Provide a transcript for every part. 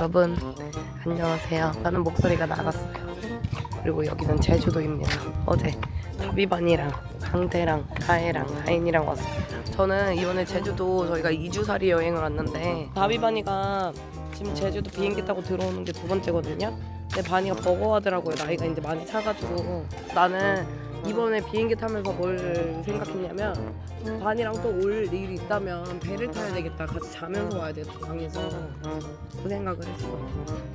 여러분 안녕하세요. 저는 목소리가 나갔어요. 그리고 여기는 제주도입니다. 어제 다비반이랑 강태랑 다혜랑 하인이랑 왔습니다. 저는 이번에 제주도 저희가 2주살이 여행을 왔는데 다비반이가 지금 제주도 비행기 타고 들어오는 게 두 번째거든요. 근데 바니가 버거워하더라고요. 나이가 이제 많이 차가지고 나는 이번에 비행기 타면서 뭘 생각했냐면 반이랑 또 올 일이 있다면 배를 타야 되겠다. 같이 자면서 와야 되겠다. 방에서 그 생각을 했어.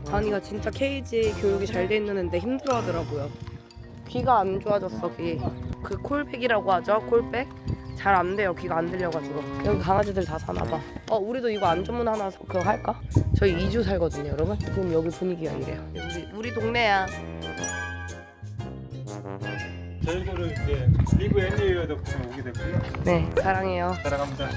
반이가 진짜 케이지 교육이 잘 돼 있는 애인데 힘들어 하더라고요. 귀가 안 좋아졌어 귀. 그 콜백이라고 하죠. 콜백. 잘 안 돼요. 귀가 안 들려가지고. 여기 강아지들 다 사나 봐. 어 우리도 이거 안전문 하나 그거 할까? 저희 2주 살거든요, 여러분. 지금 여기 분위기가 이래요. 우리 우리 동네야. 저희들은 이제 리브 애니웨어 덕분에 오게 됐고요. 네, 사랑해요. 사랑합니다.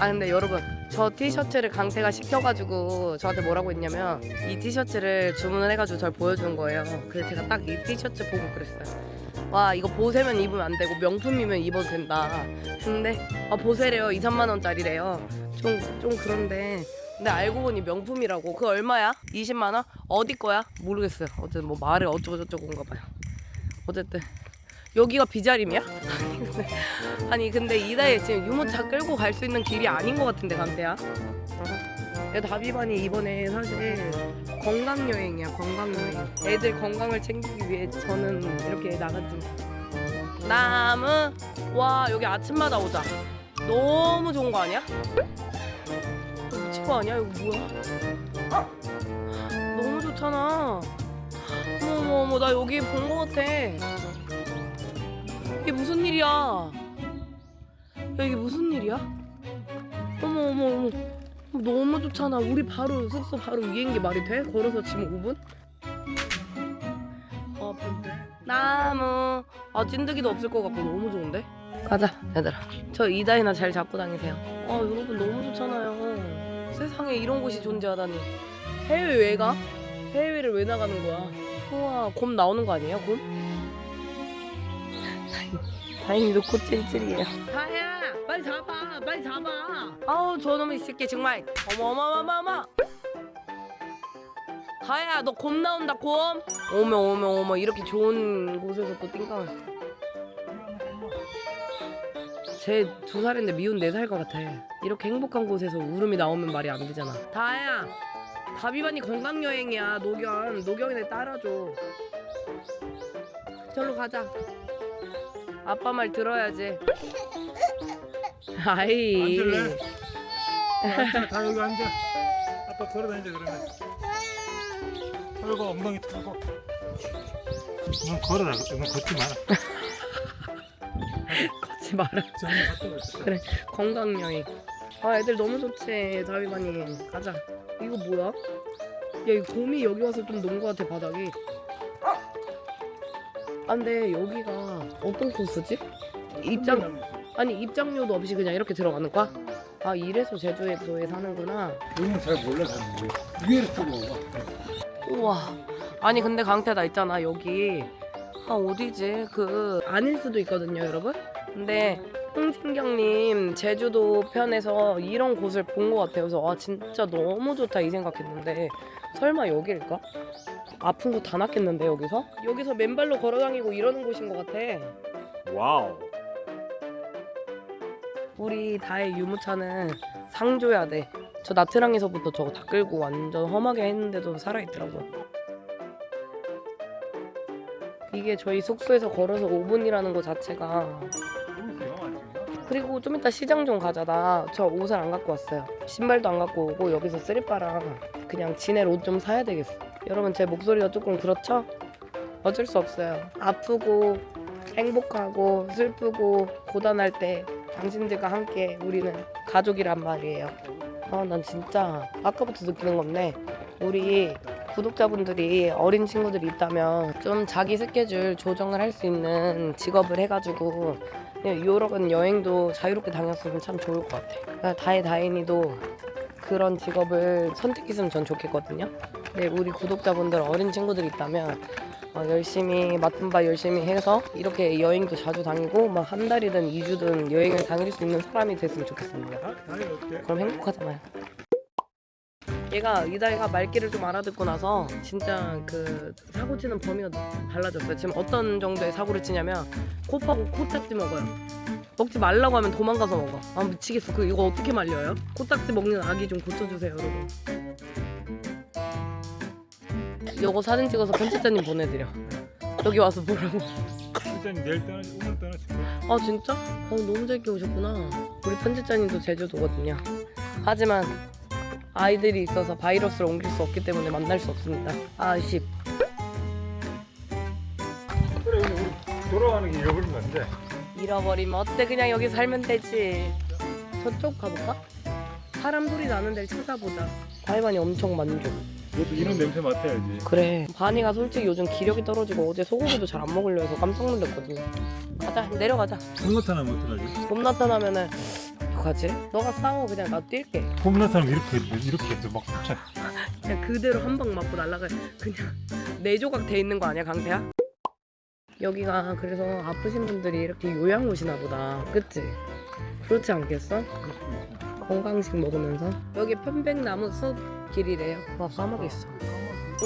아 근데 여러분 저 티셔츠를 강태가 시켜가지고 저한테 뭐라고 했냐면 이 티셔츠를 주문을 해가지고 저를 보여준 거예요 그래서 제가 딱 이 티셔츠 보고 그랬어요 와 이거 보세면 입으면 안 되고 명품이면 입어도 된다 근데 아 보세래요 2, 3만 원짜리래요 좀, 좀 그런데 근데 알고 보니 명품이라고 그거 얼마야? 20만 원? 어디 거야? 모르겠어요 어쨌든 뭐 말을 어쩌고 저쩌고 온가 봐요 어쨌든 여기가 비자림이야? 아니 근데 근데 이다혜 지금 유모차 끌고 갈 수 있는 길이 아닌 것 같은데 강태야. 야 다비반이 이번에 사실 건강 여행이야 건강 여행. 애들 건강을 챙기기 위해 저는 이렇게 나갔습니다. 나무 와 여기 아침마다 오자. 너무 좋은 거 아니야? 미친 거 아니야? 이거 뭐야? 너무 좋잖아. 어머 어머 어머 나 여기 본 거 같아. 이게 무슨 일이야? 야 이게 무슨 일이야? 어머 어머 어머 너무 좋잖아 우리 바로 숙소 바로 위인 게 말이 돼? 걸어서 지금 5분? 어, 나무 아 찐득이도 없을 것 같고 너무 좋은데? 가자 얘들아 저 이다이나 잘 잡고 다니세요 아 여러분 너무 좋잖아요 세상에 이런 곳이 존재하다니 해외 왜 가? 해외를 왜 나가는 거야? 우와 곰 나오는 거 아니에요 곰? 다행히도 코 찔찔이에요. 다혜야, 빨리 잡아, 빨리 잡아. 아우 저놈의 새끼 정말. 어머 어머 어머 어머. 다혜야, 너 곰 나온다 곰. 어머 어머 어머 이렇게 좋은 곳에서 또 띵강을. 제두 살인데 미운 네 살 것 같아. 이렇게 행복한 곳에서 울음이 나오면 말이 안 되잖아. 다혜야, 다비반이 건강 여행이야. 노경, 노경이네 따라줘. 절로 가자. 아빠 말 들어야지. 아이. 앉을래? 앉아, 다 여기 앉아. 아빠 걸어다니자 그러면. 털고 엉덩이 털고. 넌 걸어라. 넌 걷지 마라. 걷지 마라. 저는. 그래 건강 여행. 아 애들 너무 좋지 다비반이 가자. 이거 뭐야? 야 이 곰이 여기 와서 좀논것 같아 바닥이. 아 근데 여기가 어떤 코스지? 입장 아니 입장료도 없이 그냥 이렇게 들어가는 거야? 아 이래서 제주도에 사는구나. 우리는 잘 몰라 사는데 위에를 타고 와. 우와. 아니 근데 강태 나 있잖아 여기 아 어디지 그 아닐 수도 있거든요 여러분. 근데 홍진경님 제주도 편에서 이런 곳을 본 것 같아요. 그래서 와 진짜 너무 좋다 이 생각했는데 설마 여기일까? 아픈 거다 낫겠는데 여기서? 여기서 맨발로 걸어다니고 이러는 곳인 것 같아. 와우. 우리 다의 유모차는 상 줘야 돼. 저 나트랑에서부터 저거 다 끌고 완전 험하게 했는데도 살아있더라고요. 이게 저희 숙소에서 걸어서 5분이라는 거 자체가 그리고 좀 이따 시장 좀 가자. 나저 옷을 안 갖고 왔어요. 신발도 안 갖고 오고 여기서 쓰리빠랑 그냥 지낼 옷 좀 사야 되겠어. 여러분 제 목소리가 조금 그렇죠? 어쩔 수 없어요. 아프고 행복하고 슬프고 고단할 때 당신들과 함께 우리는 가족이란 말이에요. 아, 난 진짜 아까부터 느끼는 건데 우리 구독자분들이 어린 친구들이 있다면 좀 자기 스케줄 조정을 할 수 있는 직업을 해가지고 그냥 유럽은 여행도 자유롭게 다녔으면 참 좋을 것 같아. 그러니까 다혜 다인이도 그런 직업을 선택했으면 전 좋겠거든요. 근데 우리 구독자분들 어린 친구들이 있다면 어, 열심히 맡은 바 열심히 해서 이렇게 여행도 자주 다니고 막 한 달이든 2주든 여행을 다닐 수 있는 사람이 됐으면 좋겠습니다. 그럼 행복하잖아요. 얘가 이다희가 말귀를 좀 알아듣고 나서 진짜 그 사고 치는 범위가 달라졌어요. 지금 어떤 정도의 사고를 치냐면 코 파고 코딱지 먹어요. 먹지 말라고 하면 도망가서 먹어. 아 미치겠어. 그 이거 어떻게 말려요? 코딱지 먹는 아기 좀 고쳐주세요, 여러분. 요거 사진 찍어서 편집자님 보내드려. 여기 와서 보라고. 일단 내일 떠나 오늘 떠나실. 아 진짜? 어, 너무 재밌게 오셨구나. 우리 편집자님도 제주도거든요. 하지만 아이들이 있어서 바이러스를 옮길 수 없기 때문에 만날 수 없습니다. 아쉽. 그래 근데 우리 돌아가는 게안 돼. 잃어버리면 어때? 그냥 여기 살면 되지. 저쪽 가볼까? 사람 소리 나는 데를 찾아보자. 다이반이 엄청 만족. 이것도 이런 냄새 맡아야지. 그래. 바니가 솔직히 요즘 기력이 떨어지고 어제 소고기도 잘 안 먹으려 해서 깜짝 놀랐거든. 가자, 내려가자. 봄 나타나면 어떡하지? 봄 나타나면은 어떡하지? 너가 싸워 그냥 나 뛸게. 봄 나타나면 이렇게 이렇게 해서 막 차. 그냥 그대로 한 방 맞고 날아가 그냥 네 조각 돼 있는 거 아니야 강태야? 여기가 그래서 아프신 분들이 이렇게 요양 오시나 보다 그치? 그렇지 않겠어? 건강식 먹으면서 여기 편백나무 숲 길이래요 와 까마귀 있어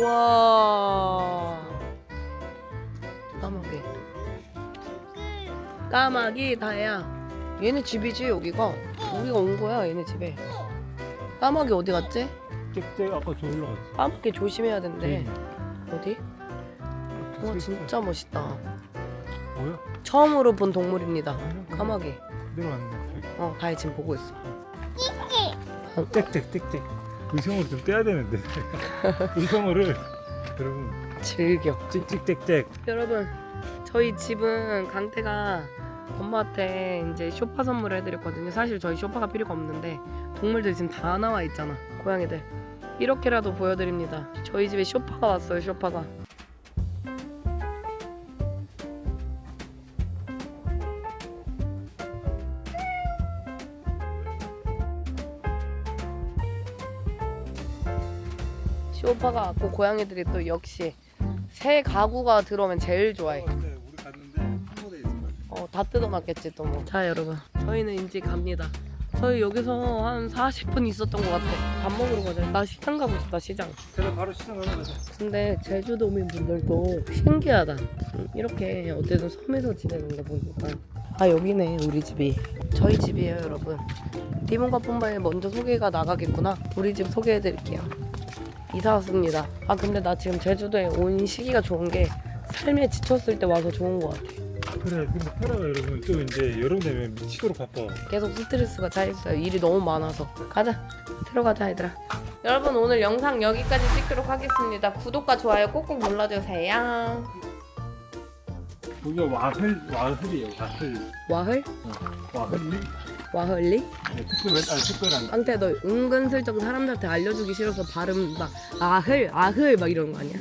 와 까마귀 까마귀 다혜야 얘네 집이지 여기가 우리가 온 거야 얘네 집에 까마귀 어디 갔지? 짹짹 아까 저 올라갔어. 까맣게 조심해야 된대. 네. 어디? 와 진짜 멋있다. 뭐야? 처음으로 본 동물입니다. 까마귀. 어, 다혜 지금 보고 있어. 짹짹짹짹. 의성어를 좀 떼야 되는데. 의성어를 여러분 즐겨. 찍찍짹짹. 여러분, 저희 집은 강태가 엄마한테 이제 쇼파 선물을 해드렸거든요. 사실 저희 쇼파가 필요가 없는데 동물들 지금 다 나와 있잖아. 고양이들. 이렇게라도 보여드립니다. 저희 집에 쇼파가 왔어요. 쇼파가. 쇼파가 왔고 고양이들이 또 역시 새 가구가 들어오면 제일 좋아해. 다 뜯어놨겠지 또 뭐. 자 여러분, 저희는 이제 갑니다. 저희 여기서 한 40분 있었던 것 같아. 밥 먹으러 가자. 나 시장 가고 싶다 시장. 그래 바로 시장 되죠. 근데 제주도민 분들도 신기하다. 음, 이렇게 어쨌든 섬에서 지내는 거 보니까. 아 여기네 우리 집이. 저희 집이에요 여러분. 디몬과 뿜바에 먼저 소개가 나가겠구나. 우리 집 소개해드릴게요. 이사 왔습니다. 아 근데 나 지금 제주도에 온 시기가 좋은 게 삶에 지쳤을 때 와서 좋은 것 같아. 그래 근데 파라가 여러분 또 이제 여름 되면 미치도록 바빠. 계속 스트레스가 차 있어요. 일이 너무 많아서. 가자. 들어가자, 얘들아. 여러분 오늘 영상 여기까지 찍도록 하겠습니다. 구독과 좋아요 꼭꼭 눌러주세요. 여기가 와흘 와흘이에요 와흘. 와흘? 와흘리? 와흘리? 네, 특별한 아니 특별한. 깡태 너 은근슬쩍 사람들한테 알려주기 싫어서 발음 막 아흘 아흘 막 이러는 거 아니야?